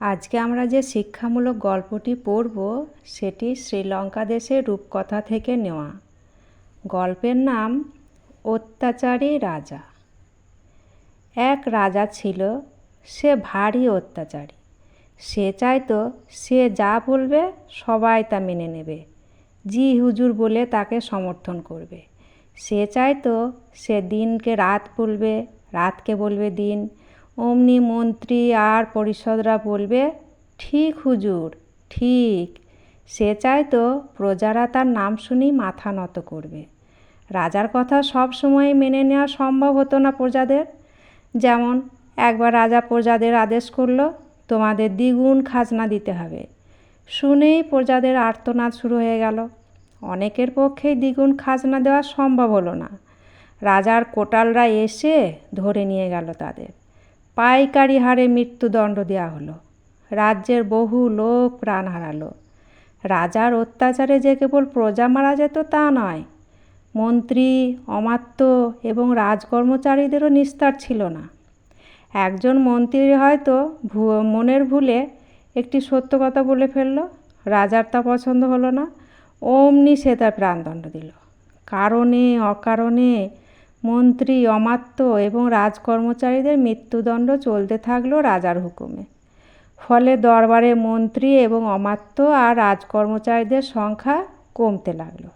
আজকে আমরা যে শিক্ষামূলক গল্পটি পড়ব, সেটি শ্রীলঙ্কা দেশের রূপকথা থেকে নেওয়া। গল্পের নাম, অত্যাচারী রাজা। এক রাজা ছিল, সে ভারী অত্যাচারী। সে চাইতো, সে যা বলবে, সবাই তা মেনে নেবে। জি হুজুর বলে তাকে সমর্থন করবে। সে চাইতো, সে দিনকে রাত বলবে, রাতকে বলবে দিন। অমনি মন্ত্রী আর পরিষদরা বলবে, ঠিক হুজুর, ঠিক। সে চায় তো প্রজারা তার নাম শুনেই মাথা নত করবে। রাজার কথা সব সময় মেনে নেওয়া সম্ভব হতো না প্রজাদের। যেমন, একবার রাজা প্রজাদের আদেশ করল, তোমাদের দ্বিগুণ খাজনা দিতে হবে। শুনেই প্রজাদের আর্তনাদ শুরু হয়ে গেল। অনেকের পক্ষেই দ্বিগুণ খাজনা দেওয়া সম্ভব হলো না। রাজার কোটালরা এসে ধরে নিয়ে গেল তাদের। পাইকারি হারে মৃত্যুদণ্ড দেওয়া হলো। রাজ্যের বহু লোক প্রাণ হারালো। রাজার অত্যাচারে যে কেবল প্রজা মারা যেত তা নয়, মন্ত্রী, অমাত্য এবং রাজকর্মচারীদেরও নিস্তার ছিল না। একজন মন্ত্রী হয়তো মনের ভুলে একটি সত্য কথা বলে ফেলল, রাজার তা পছন্দ হলো না, অমনি সে তার প্রাণদণ্ড দিল। কারণে, অকারণে মন্ত্রী, অমাত্য এবং রাজকর্মচারীদের মৃত্যুদণ্ড চলতে থাকল রাজার হুকুমে। ফলে দরবারে মন্ত্রী এবং অমাত্য আর রাজকর্মচারীদের সংখ্যা কমতে লাগল।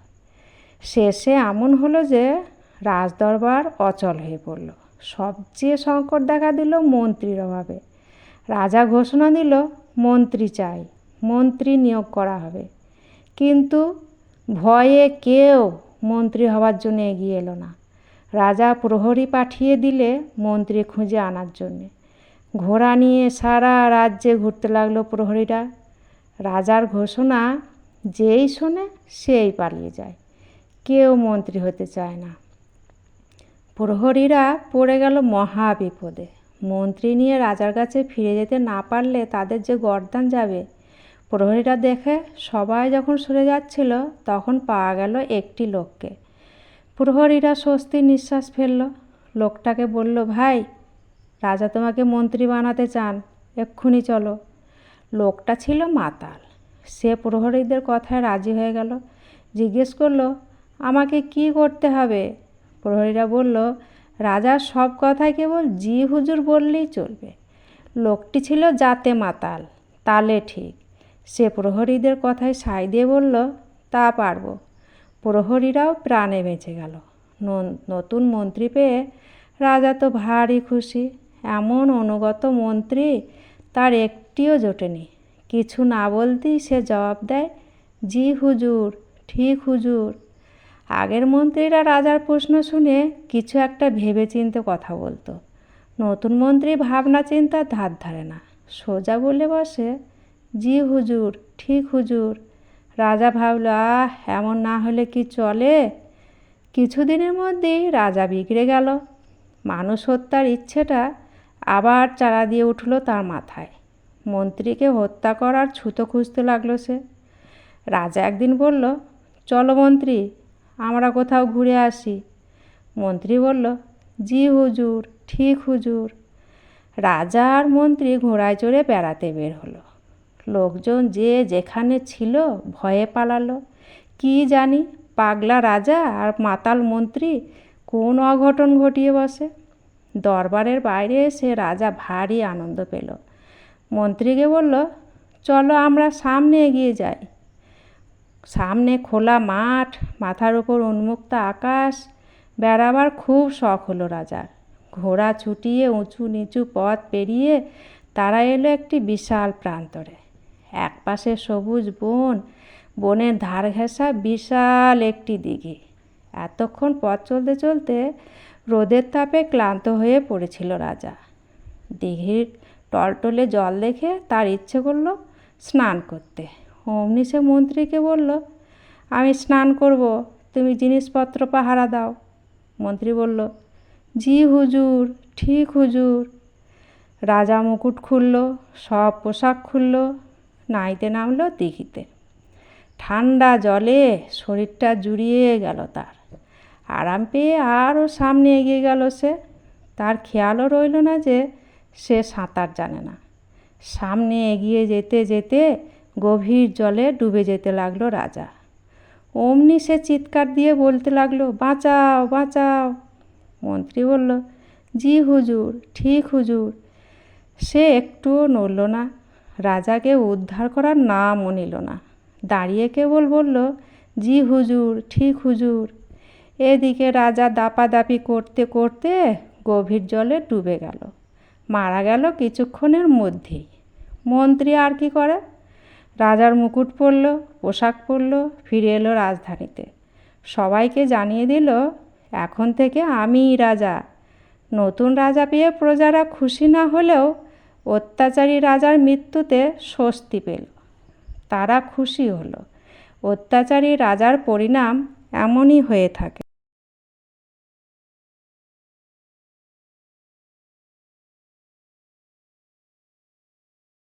শেষে এমন হলো যে রাজদরবার অচল হয়ে পড়ল। সবচেয়ে সংকট দেখা দিল মন্ত্রীর অভাবে। রাজা ঘোষণা দিল, মন্ত্রী চাই, মন্ত্রী নিয়োগ করা হবে। কিন্তু ভয়ে কেউ মন্ত্রী হওয়ার জন্য এগিয়ে এলো না। রাজা প্রহরী পাঠিয়ে দিলে মন্ত্রী খুঁজে আনার জন্যে। ঘোড়া নিয়ে সারা রাজ্যে ঘুরতে লাগল প্রহরীরা। রাজার ঘোষণা যেই শোনে সেই পালিয়ে যায়। কেউ মন্ত্রী হতে চায় না। প্রহরীরা পড়ে গেল মহা বিপদে মন্ত্রী নিয়ে রাজার কাছে ফিরে যেতে না পারলে তাদের যে গরদান যাবে, প্রহরীরা দেখে সবাই যখন সরে যাচ্ছিল তখন পাওয়া গেল একটি লোককে। প্রহরীরা স্বস্তির নিঃশ্বাস ফেলল। লোকটাকে বলল, ভাই, রাজা তোমাকে মন্ত্রী বানাতে চান। এক্ষুনি চলো। লোকটা ছিল মাতাল। সে প্রহরীদের কথায় রাজি হয়ে গেল। জিজ্ঞেস করল, আমাকে কি করতে হবে? প্রহরীরা বলল, রাজার সব কথাই কেবল জি হুজুর বললেই চলবে। লোকটি ছিল জাতে মাতাল, তালে ঠিক। সে প্রহরীদের কথায় সাই দিয়ে বলল, তা পারব। প্রহরীরাও প্রাণে বেঁচে গেল। নতুন মন্ত্রী পেয়ে রাজা তো ভারী খুশি। এমন অনুগত মন্ত্রী তার একটিও জোটেনি। কিছু না বলতেই সে জবাব দেয়, জি হুজুর, ঠিক হুজুর। আগের মন্ত্রীরা রাজার প্রশ্ন শুনে কিছু একটা ভেবে চিনতে কথা বলতো। নতুন মন্ত্রী ভাবনা চিন্তার ধার ধারে না। সোজা বলে বসে, জি হুজুর, ঠিক হুজুর। রাজা ভাবল, আহ, এমন না হলে কি চলে? কিছুদিনের মধ্যেই রাজা বিগড়ে গেল। মানুষ হত্যার ইচ্ছেটা আবার চারা দিয়ে উঠল তার মাথায়। মন্ত্রীকে হত্যা করার ছুতো খুঁজতে লাগল সে। রাজা একদিন বলল, চলো মন্ত্রী, আমরা কোথাও ঘুরে আসি। মন্ত্রী বলল, জি হুজুর, ঠিক হুজুর। রাজা আর মন্ত্রী ঘোড়ায় চড়ে বেড়াতে বের হলো। লোকজন যে যেখানে ছিল ভয়ে পালালো। কি জানি পাগলা রাজা আর মাতাল মন্ত্রী কোন অঘটন ঘটিয়ে বসে। দরবারের বাইরে এসে রাজা ভারী আনন্দ পেল। মন্ত্রীকে বলল, চলো আমরা সামনে এগিয়ে যাই। সামনে খোলা মাঠ, মাথার ওপর উন্মুক্ত আকাশ, বেড়াবার খুব শখ হলো রাজার। ঘোড়া ছুটিয়ে উঁচু নিচু পথ পেরিয়ে তারা এলো একটি বিশাল প্রান্তরে। এক পাশে সবুজ বন, বনের ধার ঘেঁষা বিশাল একটি দিঘি। এতক্ষণ পথ চলতে চলতে রোদের তাপে ক্লান্ত হয়ে পড়েছিল রাজা। দিঘির টলটলে জল দেখে তার ইচ্ছে করল স্নান করতে। অমনি সে মন্ত্রীকে বলল, আমি স্নান করব, তুমি জিনিসপত্র পাহারা দাও। মন্ত্রী বলল, জি হুজুর, ঠিক হুজুর। রাজা মুকুট খুলল, সব পোশাক খুলল নাইতে নামলো দিঘিতে। ঠান্ডা জলে শরীরটা জুড়িয়ে গেল তার। আরাম পেয়ে আরও সামনে এগিয়ে গেল সে। তার খেয়ালও রইল না যে সে সাঁতার জানে না। সামনে এগিয়ে যেতে যেতে গভীর জলে ডুবে যেতে লাগল রাজা। অমনি সে চিৎকার দিয়ে বলতে লাগল, বাঁচাও বাঁচাও। মন্ত্রী বলল, জি হুজুর, ঠিক হুজুর। সে একটুও নড়ল না। রাজাকে উদ্ধার করার নামও নিল না। দাঁড়িয়ে কেবল বলল, জি হুজুর, ঠিক হুজুর। এদিকে রাজা দাপাদাপি করতে করতে গভীর জলে ডুবে গেল। মারা গেল কিছুক্ষণের মধ্যেই। মন্ত্রী আর কি করে? রাজার মুকুট পরল, পোশাক পরল, ফিরে এলো রাজধানীতে। সবাইকে জানিয়ে দিল, এখন থেকে আমিই রাজা। নতুন রাজা পেয়ে প্রজারা খুশি না হলেও অত্যাচারী রাজার মৃত্যুতে স্বস্তি পেল। তারা খুশি হলো। অত্যাচারী রাজার পরিণাম এমনই হয়ে থাকে।